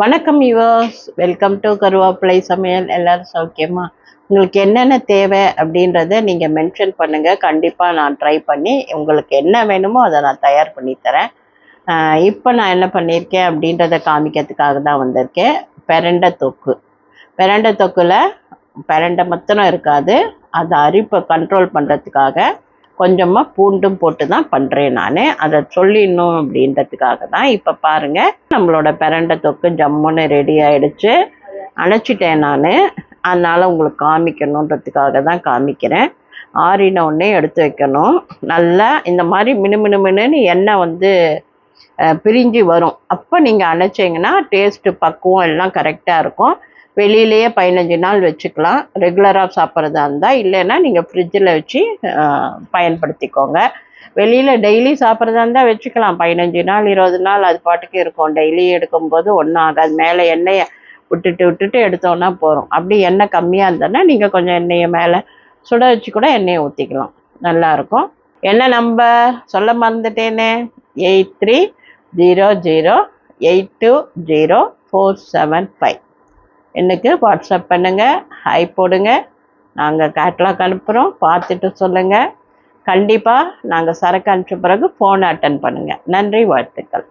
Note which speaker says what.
Speaker 1: வணக்கம் yours welcome to கருவேப்பிலை சமையல். எல்லாரும் சௌக்கியமா? உங்களுக்கு என்னென்ன தேவை அப்படின்றத நீங்கள் மென்ஷன் பண்ணுங்கள் கண்டிப்பாக நான் ட்ரை பண்ணி உங்களுக்கு என்ன வேணுமோ அதை நான் தயார் பண்ணி தரேன். இப்போ நான் என்ன பண்ணியிருக்கேன் அப்படின்றத காமிக்கிறதுக்காக தான் வந்திருக்கேன். பெரண்டை தொக்கு. பெரண்டை தொக்கில் பெரண்டை மொத்தம் இருக்காது. அதை அரிப்பை கண்ட்ரோல் பண்ணுறதுக்காக கொஞ்சமாக பூண்டும் போட்டு தான் பண்ணுறேன் நான். அதை சொல்லிடணும் அப்படின்றதுக்காக தான் இப்போ பாருங்கள் நம்மளோட பிரண்டை தொக்கு ஜம்முன்னு ரெடி ஆகிடுச்சு அணைச்சிட்டேன் நான். அதனால் உங்களுக்கு காமிக்கணுன்றதுக்காக தான் காமிக்கிறேன். ஆறின உடனே எடுத்து வைக்கணும். நல்லா இந்த மாதிரி மினு மினு மினுன்னு எண்ணெய் வந்து பிரிஞ்சு வரும். அப்போ நீங்கள் அணைச்சிங்கன்னா டேஸ்ட்டு பக்குவம் எல்லாம் கரெக்டாக இருக்கும். வெளியிலேயே பதினஞ்சு நாள் வச்சுக்கலாம். ரெகுலராக சாப்பிட்றதா இருந்தால் இல்லைன்னா நீங்கள் ஃப்ரிட்ஜில் வச்சு பயன்படுத்திக்கோங்க. வெளியில் டெய்லி சாப்பிட்றதா இருந்தால் வச்சுக்கலாம். பதினஞ்சு நாள் இருபது நாள் அது பாட்டுக்கு இருக்கும். டெய்லி எடுக்கும்போது ஒன்றும் ஆகாது. மேலே எண்ணெயை விட்டுட்டு விட்டுட்டு எடுத்தோன்னா போகிறோம் அப்படி எண்ணெய் கம்மியாக இருந்ததுன்னா நீங்கள் கொஞ்சம் எண்ணெயை மேலே சுட வச்சு கூட எண்ணெயை ஊற்றிக்கலாம் நல்லாயிருக்கும் என்ன நம்ம சொல்ல மறந்துட்டேனே. Eight three zero zero eight two zero four seven five. எனக்கு வாட்ஸ்அப் பண்ணுங்கள் ஹை போடுங்க. நாங்கள் கேட்லாக் அனுப்புகிறோம் பார்த்துட்டு சொல்லுங்கள் கண்டிப்பாக நாங்கள் சரக்கு அனுப்பிச்ச பிறகு ஃபோன் அட்டன் பண்ணுங்கள் நன்றி வாழ்த்துக்கள்.